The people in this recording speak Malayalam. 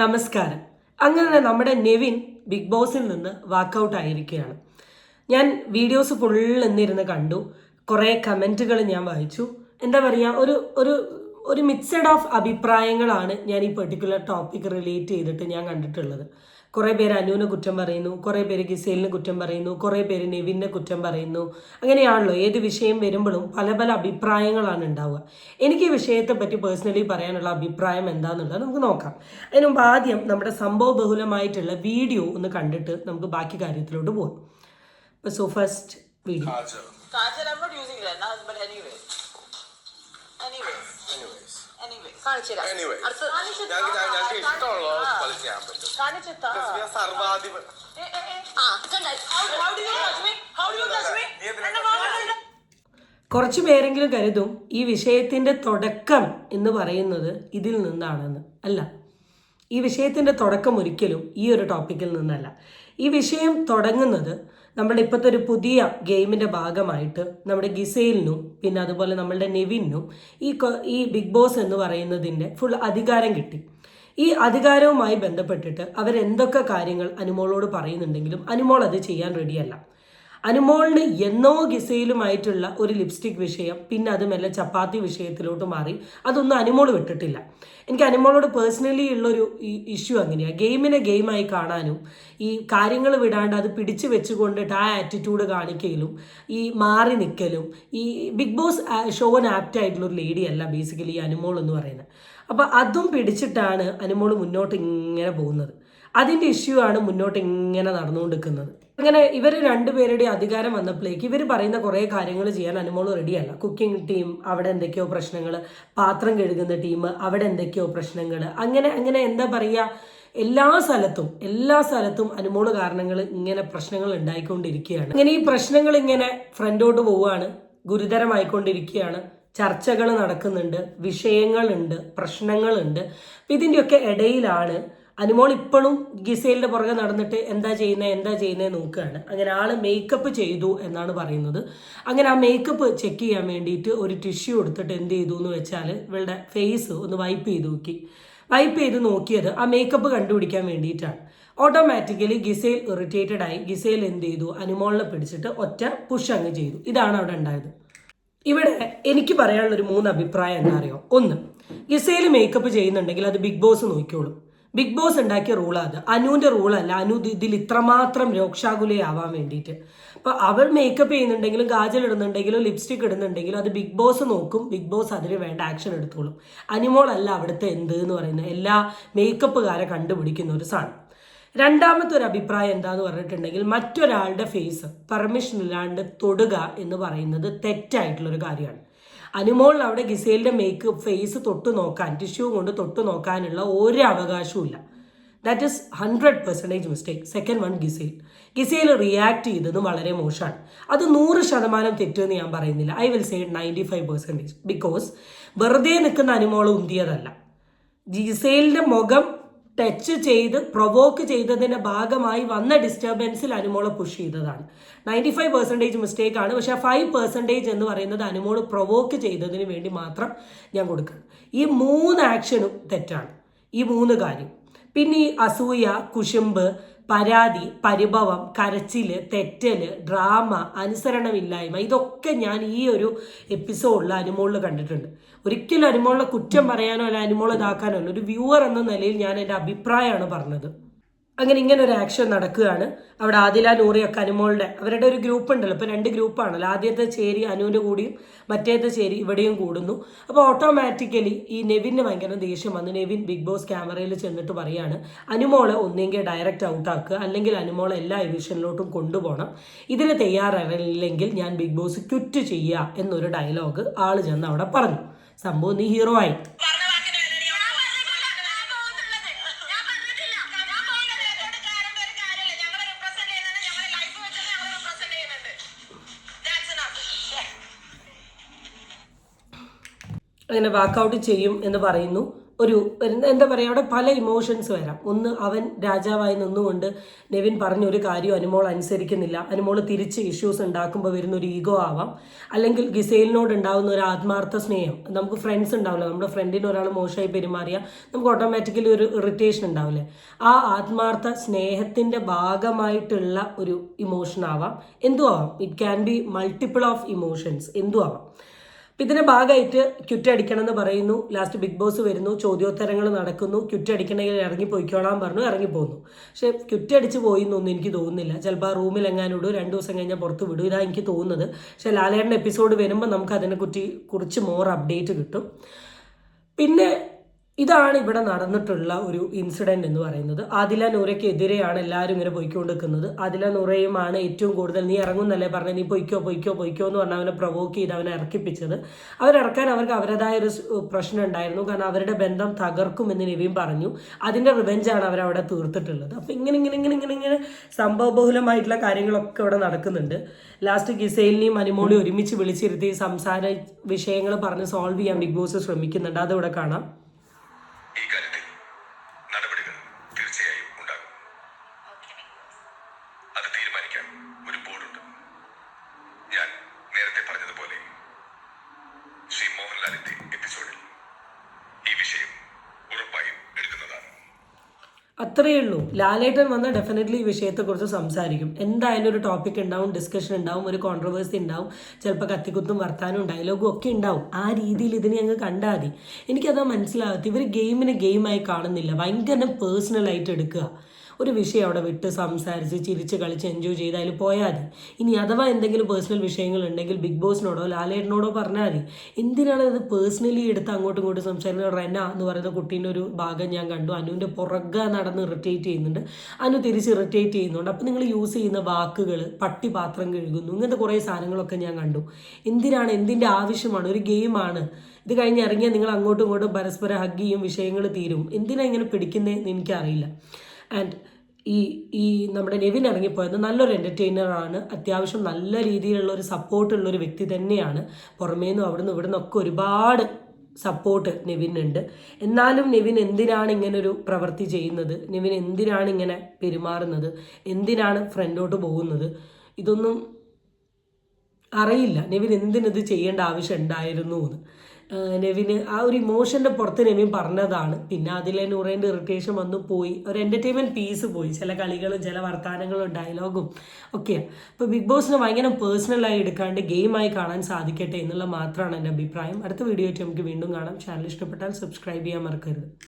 നമസ്കാരം. അങ്ങനെ നമ്മുടെ നെവിൻ ബിഗ് ബോസിൽ നിന്ന് വാക്കൗട്ട് ആയിരിക്കുകയാണ്. ഞാൻ വീഡിയോസ് ഫുള്ള് എന്നിരുന്ന് കണ്ടു. കുറേ കമന്റുകൾ ഞാൻ വായിച്ചു. എന്താ പറയുക ഒരു ഒരു ഒരു മിക്സഡ് ഓഫ് അഭിപ്രായങ്ങളാണ് ഞാൻ ഈ പെർട്ടിക്കുലർ ടോപ്പിക് റിലേറ്റ് ചെയ്തിട്ട് ഞാൻ കണ്ടിട്ടുള്ളത്. കുറേ പേര് അനുവിനെ കുറ്റം പറയുന്നു കുറേ പേര് ഗിസേലിന് കുറ്റം പറയുന്നു കുറേ പേര് നെവിനെ കുറ്റം പറയുന്നു. അങ്ങനെയാണല്ലോ ഏത് വിഷയം വരുമ്പോഴും പല പല അഭിപ്രായങ്ങളാണ് ഉണ്ടാവുക. എനിക്ക് ഈ വിഷയത്തെ പറ്റി പേഴ്സണലി പറയാനുള്ള അഭിപ്രായം എന്താണെന്നുള്ളത് നമുക്ക് നോക്കാം. അതിന് മുമ്പ് ആദ്യം നമ്മുടെ സംഭവ ബഹുലമായിട്ടുള്ള വീഡിയോ ഒന്ന് കണ്ടിട്ട് നമുക്ക് ബാക്കി കാര്യത്തിലോട്ട് പോകാം സോ ഫസ്റ്റ് വീഡിയോ അടുത്ത- ഞങ്ങൾക്ക് ഞങ്ങൾക്ക് ഇഷ്ടമുള്ള ആ. ചെയ്യാൻ പറ്റും. Because we are സർവാധിപ. ആ, കണ്ടോ? How do you me how do you me എന്നെ. കുറച്ച് പേരെങ്കിലും കരുതും ഈ വിഷയത്തിന്റെ തുടക്കം എന്ന് പറയുന്നത് ഇതിൽ നിന്നാണെന്ന് അല്ല ഈ വിഷയത്തിന്റെ തുടക്കം ഒരിക്കലും ഈ ഒരു ടോപ്പിക്കിൽ നിന്നല്ല ഈ വിഷയം തുടങ്ങുന്നത് നമ്മുടെ ഇപ്പോഴത്തെ ഒരു പുതിയ ഗെയിമിന്റെ ഭാഗമായിട്ട് നമ്മുടെ ഗിസൈലിനും പിന്നെ അതുപോലെ നമ്മളുടെ നെവിനും ഈ ഈ ബിഗ് ബോസ് എന്ന് പറയുന്നതിന്റെ ഫുൾ അധികാരം കിട്ടി. ഈ അധികാരവുമായി ബന്ധപ്പെട്ടിട്ട് അവരെന്തൊക്കെ കാര്യങ്ങൾ അനുമോളോട് പറയുന്നുണ്ടെങ്കിലും അനുമോൾ അത് ചെയ്യാൻ റെഡിയല്ല അനുമോളിന് എന്നോ ഗിസയിലുമായിട്ടുള്ള ഒരു ലിപ്സ്റ്റിക് വിഷയം പിന്നെ അത് മെല്ലെ ചപ്പാത്തി വിഷയത്തിലോട്ട് മാറി. അതൊന്നും അനുമോൾ വിട്ടിട്ടില്ല. എനിക്ക് അനുമോളോട് പേഴ്സണലി ഉള്ളൊരു ഇഷ്യൂ അങ്ങനെയാണ് ഗെയിമിനെ ഗെയിമായി കാണാനും ഈ കാര്യങ്ങൾ വിടാണ്ട് അത് പിടിച്ചു വെച്ചുകൊണ്ടിട്ട് ആ ആറ്റിറ്റ്യൂഡ് കാണിക്കലും ഈ മാറി നിൽക്കലും ഈ ബിഗ് ബോസ് ഷോന് ആപ്റ്റ് ആയിട്ടുള്ള ഒരു ലേഡി അല്ല ബേസിക്കലി ഈ അനുമോൾ എന്ന് പറയുന്നത് അപ്പോൾ അതും പിടിച്ചിട്ടാണ് അനുമോൾ മുന്നോട്ട് ഇങ്ങനെ പോകുന്നത്. അതിന്റെ ഇഷ്യൂ ആണ് മുന്നോട്ട് ഇങ്ങനെ നടന്നുകൊണ്ടിരിക്കുന്നത്. അങ്ങനെ ഇവർ രണ്ടുപേരുടെ അധികാരം വന്നപ്പോഴേക്ക് ഇവർ പറയുന്ന കുറേ കാര്യങ്ങൾ ചെയ്യാൻ അനുമോൾ റെഡിയല്ല. കുക്കിംഗ് ടീം അവിടെ എന്തൊക്കെയോ പ്രശ്നങ്ങൾ പാത്രം കഴുകുന്ന ടീം അവിടെ എന്തൊക്കെയോ പ്രശ്നങ്ങൾ അങ്ങനെ അങ്ങനെ എന്താ പറയുക എല്ലാ സ്ഥലത്തും എല്ലാ സ്ഥലത്തും അനുമോൾ കാരണങ്ങൾ ഇങ്ങനെ പ്രശ്നങ്ങൾ ഉണ്ടായിക്കൊണ്ടിരിക്കുകയാണ്. അങ്ങനെ ഈ പ്രശ്നങ്ങൾ ഇങ്ങനെ ഫ്രണ്ടോട്ട് പോവുകയാണ് ഗുരുതരമായിക്കൊണ്ടിരിക്കുകയാണ്. ചർച്ചകൾ നടക്കുന്നുണ്ട് വിഷയങ്ങളുണ്ട് പ്രശ്നങ്ങളുണ്ട്. ഇതിന്റെയൊക്കെ ഇടയിലാണ് അനുമോൾ ഇപ്പോഴും ഗിസേലിന്റെ പുറകെ നടന്നിട്ട് എന്താ ചെയ്യുന്നത് എന്താ ചെയ്യുന്നത് നോക്കുകയാണ്. അങ്ങനെ ആൾ മേക്കപ്പ് ചെയ്തു എന്നാണ് പറയുന്നത്. അങ്ങനെ ആ മേക്കപ്പ് ചെക്ക് ചെയ്യാൻ വേണ്ടിയിട്ട് ഒരു ടിഷ്യൂ എടുത്തിട്ട് എന്ത് ചെയ്തു എന്ന് വെച്ചാൽ ഇവളുടെ ഫേസ് ഒന്ന് വൈപ്പ് ചെയ്ത് നോക്കി. വൈപ്പ് ചെയ്ത് നോക്കിയത് ആ മേക്കപ്പ് കണ്ടുപിടിക്കാൻ വേണ്ടിയിട്ടാണ്. ഓട്ടോമാറ്റിക്കലി ഗിസേൽ ഇറിറ്റേറ്റഡ് ആയി. ഗിസേൽ എന്ത് ചെയ്തു? അനുമോളിനെ പിടിച്ചിട്ട് ഒറ്റ പുഷ് അങ്ങ് ചെയ്തു. ഇതാണ് അവിടെ ഉണ്ടായത്. ഇവിടെ എനിക്ക് പറയാനുള്ള ഒരു മൂന്ന് അഭിപ്രായം എന്താ അറിയോ? ഒന്ന് ഗിസേൽ മേക്കപ്പ് ചെയ്യുന്നുണ്ടെങ്കിൽ അത് ബിഗ് ബോസ് നോക്കിക്കോളും. ബിഗ് ബോസ് ഉണ്ടാക്കിയ റൂളാണ് അത്. അനുവിന്റെ റൂളല്ല. അനു ഇത് ഇതിൽ ഇത്രമാത്രം രോക്ഷാകുലയാവാൻ വേണ്ടിയിട്ട്. അപ്പോൾ അവൾ മേക്കപ്പ് ചെയ്യുന്നുണ്ടെങ്കിലും ഗാജൽ ഇടുന്നുണ്ടെങ്കിലും ലിപ്സ്റ്റിക് ഇടുന്നുണ്ടെങ്കിലും അത് ബിഗ് ബോസ് നോക്കും. ബിഗ് ബോസ് അതിന് വേണ്ട ആക്ഷൻ എടുത്തോളും. അനിമോളല്ല അവിടുത്തെ എന്ത് എന്ന് പറയുന്നത്. എല്ലാ മേക്കപ്പുകാരെ കണ്ടുപിടിക്കുന്ന ഒരു സാധനം. രണ്ടാമത്തെ ഒരു അഭിപ്രായം എന്താന്ന് പറഞ്ഞിട്ടുണ്ടെങ്കിൽ മറ്റൊരാളുടെ ഫേസ് പെർമിഷൻ ഇല്ലാണ്ട് തൊടുക എന്ന് പറയുന്നത് തെറ്റായിട്ടുള്ളൊരു കാര്യമാണ്. അനുമോളിന് അവിടെ ഗിസേലിന്റെ മേക്കപ്പ് ഫേസ് തൊട്ട് നോക്കാൻ ടിഷ്യൂ കൊണ്ട് തൊട്ട് നോക്കാനുള്ള ഒരു അവകാശവും ഇല്ല. That is hundred percentage mistake second one Gizele. Gizele react ചെയ്തതും വളരെ മോശമാണ്. അത് നൂറ് ശതമാനം തെറ്റെന്ന് ഞാൻ പറയുന്നില്ല. I will say ninety five percentage because വെറുതെ നിൽക്കുന്ന അനുമോൾ ഉന്തിയതല്ല. ഗിസേലിന്റെ മുഖം ടച്ച് ചെയ്ത് പ്രൊവോക്ക് ചെയ്തതിന്റെ ഭാഗമായി വന്ന ഡിസ്റ്റർബൻസിൽ അനുമോളെ പുഷ് ചെയ്തതാണ്. നയന്റി ഫൈവ് പെർസെന്റേജ് മിസ്റ്റേക്ക് ആണ്. പക്ഷേ ആ ഫൈവ് പെർസെന്റേജ് എന്ന് പറയുന്നത് അനുമോൾ പ്രൊവോക്ക് ചെയ്തതിന് വേണ്ടി മാത്രം ഞാൻ കൊടുക്കണം ഈ മൂന്ന് ആക്ഷനും തെറ്റാണ്. ഈ മൂന്ന് കാര്യം. പിന്നെ ഈ അസൂയ കുശുമ്പ് പരാതി പരിഭവം കരച്ചിൽ തെറ്റൽ ഡ്രാമ അനുസരണമില്ലായ്മ ഇതൊക്കെ ഞാൻ ഈ ഒരു എപ്പിസോഡിൽ അനുമോളിൽ കണ്ടിട്ടുണ്ട്. ഒരിക്കലും അനുമോളിനെ കുറ്റം പറയാനോ അല്ല അനുമോൾ ഇതാക്കാനോ അല്ല ഒരു വ്യൂവർ എന്ന നിലയിൽ ഞാൻ എന്റെ അഭിപ്രായമാണ് പറഞ്ഞത്. അങ്ങനെ ഇങ്ങനെ ഒരു ആക്ഷൻ നടക്കുകയാണ്. അവിടെ ആദില നൂറിയൊക്കെ അനുമോളുടെ അവരുടെ ഒരു ഗ്രൂപ്പ് ഉണ്ടല്ലോ. ഇപ്പോൾ രണ്ട് ഗ്രൂപ്പാണല്ലോ ആദ്യത്തെ ചേരി അനുവിന്റെ കൂടിയും മറ്റേത്തെ ചേരി ഇവിടെയും കൂടുന്നു. അപ്പോൾ ഓട്ടോമാറ്റിക്കലി ഈ നെവിന് ഭയങ്കര ദേഷ്യം വന്ന്. നെവിൻ ബിഗ് ബോസ് ക്യാമറയിൽ ചെന്നിട്ട് പറയാണ് അനുമോളെ ഒന്നെങ്കിൽ ഡയറക്റ്റ് ഔട്ട് ആക്കുക. അല്ലെങ്കിൽ അനുമോളെ എല്ലാ എഡിഷനിലോട്ടും കൊണ്ടുപോകണം. ഇതിന് തയ്യാറല്ലെങ്കിൽ ഞാൻ ബിഗ് ബോസ് ക്വിറ്റ് ചെയ്യുക എന്നൊരു ഡയലോഗ് ആൾ ചെന്ന് അവിടെ പറഞ്ഞു. സംഭവം നീ ഹീറോ ആയി. അങ്ങനെ വാക്കൗട്ട് ചെയ്യും എന്ന് പറയുന്നു. ഒരു എന്താ പറയുക അവിടെ പല ഇമോഷൻസ് വരാം. ഒന്ന് അവൻ രാജാവായി നിന്നുകൊണ്ട് നെവിൻ പറഞ്ഞൊരു കാര്യം അനുമോൾ അനുസരിക്കുന്നില്ല. അനുമോൾ തിരിച്ച് ഇഷ്യൂസ് ഉണ്ടാക്കുമ്പോൾ വരുന്ന ഒരു ഈഗോ ആവാം. അല്ലെങ്കിൽ ഗിസേലിനോട് ഉണ്ടാകുന്ന ഒരു ആത്മാർത്ഥ സ്നേഹം. നമുക്ക് ഫ്രണ്ട്സ് ഉണ്ടാവില്ല. നമ്മുടെ ഫ്രണ്ടിന് ഒരാൾ മോശമായി പെരുമാറിയാൽ നമുക്ക് ഓട്ടോമാറ്റിക്കലി ഒരു ഇറിറ്റേഷൻ ഉണ്ടാവില്ലേ? ആ ആത്മാർത്ഥ സ്നേഹത്തിന്റെ ഭാഗമായിട്ടുള്ള ഒരു ഇമോഷൻ ആവാം. എന്തു ആവാം it can be multiple of emotions എന്തു ആവാം ഇതിന്റെ ഭാഗമായിട്ട് ക്യുറ്റ് അടിക്കണം എന്ന് പറയുന്നു. ലാസ്റ്റ് ബിഗ് ബോസ് വരുന്നു. ചോദ്യോത്തരങ്ങൾ നടക്കുന്നു. ക്യുറ്റ് അടിക്കണമെങ്കിൽ ഇറങ്ങി പോയിക്കോളാൻ പറഞ്ഞു ഇറങ്ങി ഇറങ്ങിപ്പോന്നു പക്ഷേ ക്യുറ്റ് അടിച്ച് പോയി എന്നൊന്നും എനിക്ക് തോന്നുന്നില്ല. ചിലപ്പോൾ റൂമിൽ എങ്ങാനും ഇടും രണ്ട് ദിവസം കഴിഞ്ഞാൽ പുറത്ത് വിടും ഇതാണ് എനിക്ക് തോന്നുന്നത്. പക്ഷേ ലാലേട്ടന്റെ എപ്പിസോഡ് വരുമ്പോൾ നമുക്ക് അതിനെ കുറിച്ച് കുറിച്ച് മോർ അപ്ഡേറ്റ് കിട്ടും. പിന്നെ ഇതാണ് ഇവിടെ നടന്നിട്ടുള്ള ഒരു ഇൻസിഡന്റ് എന്ന് പറയുന്നത്. ആദില നൂറയ്ക്ക് എതിരെയാണ് എല്ലാവരും ഇങ്ങനെ പോയിക്കൊണ്ടിരിക്കുന്നത്. ആദില നൂറയുമാണ് ഏറ്റവും കൂടുതൽ നീ ഇറങ്ങുന്നല്ലേ പറഞ്ഞത് നീ പൊയ്ക്കോ പൊയ്ക്കോ പൊയ്ക്കോ എന്ന് പറഞ്ഞ് അവനെ പ്രൊവോക്ക് ചെയ്ത് അവനെ ഇറക്കിപ്പിച്ചത്. അവരിറക്കാൻ അവർക്ക് അവരുടേതായ ഒരു പ്രശ്നം ഉണ്ടായിരുന്നു. കാരണം അവരുടെ ബന്ധം തകർക്കും എന്ന് നവീൻ പറഞ്ഞു. അതിന്റെ റിവെഞ്ചാണ് അവരവിടെ തീർത്തിട്ടുള്ളത്. അപ്പോൾ ഇങ്ങനെ ഇങ്ങനെ ഇങ്ങനെ ഇങ്ങനെ ഇങ്ങനെ സംഭവബഹുലമായിട്ടുള്ള കാര്യങ്ങളൊക്കെ ഇവിടെ നടക്കുന്നുണ്ട്. ലാസ്റ്റ് ഗിസൈലിനെയും അനിമോളി ഒരുമിച്ച് വിളിച്ചിരുത്തി സംസാര വിഷയങ്ങൾ പറഞ്ഞ് സോൾവ് ചെയ്യാൻ ബിഗ് ബോസ് ശ്രമിക്കുന്നുണ്ട്. അതിവിടെ കാണാം. ഈ കാര്യത്തിൽ നടപടികൾ തീർച്ചയായും ഉണ്ടാകും. അത് തീരുമാനിക്കാൻ ഒരു ബോർഡുണ്ട്. ഞാൻ അത്രയേ ഉള്ളൂ. ലാലേട്ടൻ വന്നാൽ ഡെഫിനറ്റ്ലി ഈ വിഷയത്തെക്കുറിച്ച് സംസാരിക്കും. എന്തായാലും ഒരു ടോപ്പിക് ഉണ്ടാവും ഡിസ്കഷൻ ഉണ്ടാവും ഒരു കോൺട്രവേഴ്സി ഉണ്ടാവും. ചിലപ്പോൾ കത്തിക്കുത്തും വർത്താനും ഡയലോഗും ഒക്കെ ഉണ്ടാവും. ആ രീതിയിൽ ഇതിനെ അങ്ങ് കണ്ടാൽ മതി. എനിക്കതാ മനസ്സിലാകത്ത് ഇവർ ഗെയിമിനെ ഗെയിമായി കാണുന്നില്ല. ഭയങ്കര പേഴ്സണലായിട്ട് എടുക്കുക. ഒരു വിഷയം അവിടെ വിട്ട് സംസാരിച്ച് ചിരിച്ച് കളിച്ച് എൻജോയ് ചെയ്ത് അതിൽ പോയാൽ മതി. ഇനി അഥവാ എന്തെങ്കിലും പേഴ്സണൽ വിഷയങ്ങൾ ഉണ്ടെങ്കിൽ ബിഗ് ബോസിനോടോ ലാലേട്ടനോടോ പറഞ്ഞാൽ മതി. എന്തിനാണ് ഇത് പേഴ്സണലി എടുത്ത് അങ്ങോട്ടും ഇങ്ങോട്ടും സംസാരിക്കുന്നത്? റെന എന്ന് പറയുന്ന കുട്ടീന്റെ ഒരു ഭാഗം ഞാൻ കണ്ടു. അനുവിന്റെ പുറക നടന്ന് ഇറിറ്റേറ്റ് ചെയ്യുന്നുണ്ട്. അനു തിരിച്ച് ഇറിറ്റേറ്റ് ചെയ്യുന്നുണ്ട്. അപ്പോൾ നിങ്ങൾ യൂസ് ചെയ്യുന്ന വാക്കുകൾ പട്ടി പാത്രം കഴുകുന്നു ഇങ്ങനത്തെ കുറേ സാധനങ്ങളൊക്കെ ഞാൻ കണ്ടു. എന്തിനാണ്? എന്തിന്റെ ആവശ്യമാണ്? ഒരു ഗെയിമാണ്. ഇത് കഴിഞ്ഞ് ഇറങ്ങിയാൽ നിങ്ങൾ അങ്ങോട്ടും ഇങ്ങോട്ടും പരസ്പരം ഹഗ് ചെയ്യും വിഷയങ്ങൾ തീരും. എന്തിനാ ഇങ്ങനെ പിടിക്കുന്നതെന്ന് എനിക്കറിയില്ല. ആൻഡ് ഈ ഈ നമ്മുടെ നെവിൻ ഇറങ്ങിപ്പോയത് നല്ലൊരു എന്റർടൈനർ ആണ്. അത്യാവശ്യം നല്ല രീതിയിലുള്ള ഒരു സപ്പോർട്ടുള്ള ഒരു വ്യക്തി തന്നെയാണ്. പുറമേന്നും അവിടുന്ന് ഇവിടുന്ന് ഒക്കെ ഒരുപാട് സപ്പോർട്ട് നെവിനുണ്ട് എന്നാലും നെവിൻ എന്തിനാണ് ഇങ്ങനെ ഒരു പ്രവൃത്തി ചെയ്യുന്നത്? നെവിൻ എന്തിനാണ് ഇങ്ങനെ പെരുമാറുന്നത്? എന്തിനാണ് ഫ്രണ്ടോട്ട് പോകുന്നത്? ഇതൊന്നും അറിയില്ല. നെവിൻ എന്തിനത് ചെയ്യേണ്ട ആവശ്യം ഉണ്ടായിരുന്നു എന്ന്. നെവിന് ആ ഒരു ഇമോഷന്റെ പുറത്ത് നെവിൻ പറഞ്ഞതാണ്. പിന്നെ അതിലെ നൂറേന്റെ ഇറിറ്റേഷൻ വന്നു പോയി. ഒരു എന്റർടൈൻമെന്റ് പീസ് പോയി. ചില കളികളും ചില വർത്തമാനങ്ങളും ഡയലോഗും ഒക്കെയാണ് അപ്പോൾ ബിഗ് ബോസിനെ ഭയങ്കര പേഴ്സണലായി എടുക്കാണ്ട് ഗെയിമായി കാണാൻ സാധിക്കട്ടെ എന്നുള്ള മാത്രമാണ് എന്റെ അഭിപ്രായം. അടുത്ത വീഡിയോ ആയിട്ട് നമുക്ക് വീണ്ടും കാണാം. ചാനൽ ഇഷ്ടപ്പെട്ടാൽ സബ്സ്ക്രൈബ് ചെയ്യാൻ മറക്കരുത്.